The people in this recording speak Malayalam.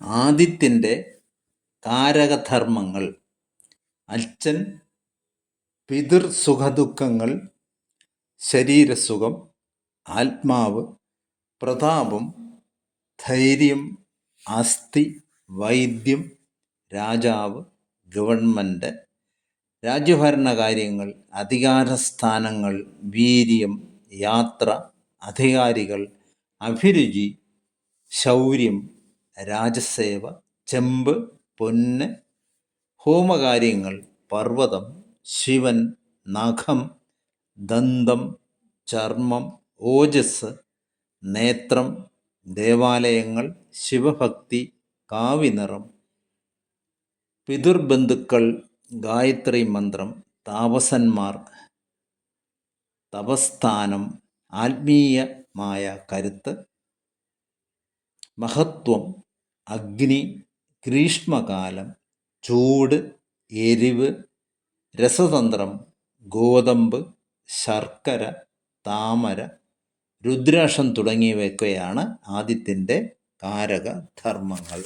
ആദിത്യന്റെ കാരകധർമ്മങ്ങൾ അച്ഛൻ പിതൃ സുഖദുഃഖങ്ങൾ ശരീരസുഖം ആത്മാവ് പ്രതാപം ധൈര്യം അസ്ഥി വൈദ്യം രാജാവ് ഗവൺമെന്റ് രാജ്യഭരണകാര്യങ്ങൾ അധികാരസ്ഥാനങ്ങൾ വീര്യം യാത്ര അധികാരികൾ അഭിരുചി ശൗര്യം രാജസേവ ചെമ്പ് പൊന്ന് ഹോമകാര്യങ്ങൾ പർവതം ശിവൻ നഖം ദന്തം ചർമ്മം ഓജസ് നേത്രം ദേവാലയങ്ങൾ ശിവഭക്തി കാവിനിറം പിതൃബന്ധുക്കൾ ഗായത്രി മന്ത്രം താപസന്മാർ തപസ്ഥാനം ആത്മീയമായ കരുത്ത് മഹത്വം അഗ്നി ഗ്രീഷ്മകാലം ചൂട് എരിവ് രസതന്ത്രം ഗോതമ്പ് ശർക്കര താമര രുദ്രാക്ഷം തുടങ്ങിയവയൊക്കെയാണ് ആദിത്യന്റെ കാരക ധർമ്മങ്ങൾ